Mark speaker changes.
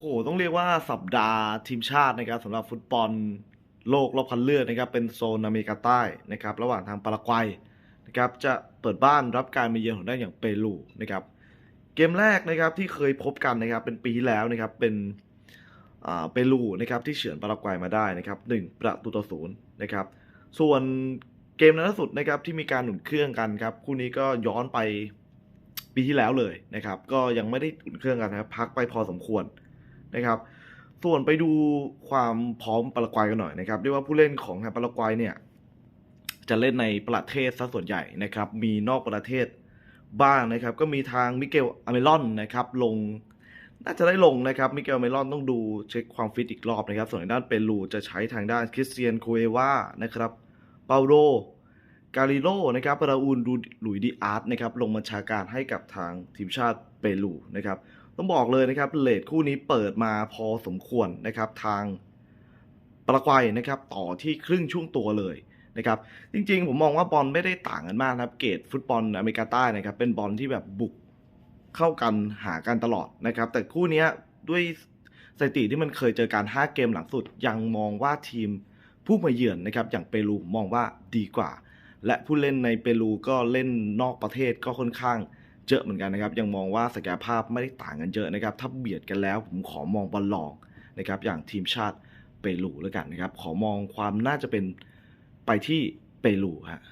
Speaker 1: โอ้โหต้องเรียกว่าสัปดาห์ทีมชาตินะครับสำหรับฟุตบอลโลกรอบคัดเลือกนะครับ เป็นโซนอเมริกาใต้นะครับ ระหว่างทางปารากวัยนะครับ จะเปิดบ้านรับการมาเยือนของได้อย่างเปรูนะครับ เกมแรกนะครับที่เคยพบกันนะครับ เป็นปีที่แล้วนะครับ เป็นอ่าเปรูนะครับที่เฉือนปารากวัยมาได้นะครับหนึ่งประตูต่อศูนย์นะครับ ส่วนเกมล่าสุดนะครับที่มีการหนุนเครื่องกันครับคู่นี้ก็ย้อนไปปีที่แล้วเลยนะครับ ก็ยังไม่ได้อุ่นเครื่องกันนะครับ พักไปพอสมควร นะครับ ส่วนไปดูความพร้อมปารากวัยกันหน่อยนะครับเรียกว่าผู้เล่นของทางปารากวัยเนี่ยจะเล่นในประเทศซะส่วนใหญ่นะครับ มีนอกประเทศบ้างนะครับ ก็มีทางมิเกลอเมรอนนะครับลงน่าจะได้ลงนะครับ มิเกลอเมรอนต้องดูเช็คความฟิตอีกรอบนะครับ ส่วนทางด้านเปรูจะใช้ทางด้านคริสเตียนโคเอวานะครับ เปาโรกาลิโลนะครับราอูลดูหลุยดีอาร์ตนะครับ ลงบัญชาการให้กับทางทีมชาติเปรูนะครับ ต้องบอกเลยนะครับเลทคู่นี้เปิดมาพอสมควรนะครับทางปรากวัยนะครับต่อที่ครึ่งช่วงตัวเลยนะครับจริงๆ ผมมองว่าบอลไม่ได้ต่างกันมากนะครับ เกรดฟุตบอลอเมริกาใต้นะครับเป็นบอลที่แบบบุกเข้ากันหากันตลอดนะครับ แต่คู่นี้ด้วยสถิติที่มันเคยเจอการ 5 เกมหลังสุด ยังมองว่าทีมผู้มาเยือนนะครับอย่างเปรูมองว่าดีกว่า และผู้เล่นในเปรูก็เล่นนอกประเทศก็ค่อนข้าง เยอะเหมือนกันนะครับ ยังมองว่าศักยภาพไม่ได้ต่างกันเยอะนะครับ ถ้าเบียดกันแล้วผมขอมองบอลลองนะครับ อย่างทีมชาติเปรูแล้วกันนะครับ ขอมองความน่าจะเป็นไปที่เปรูฮะ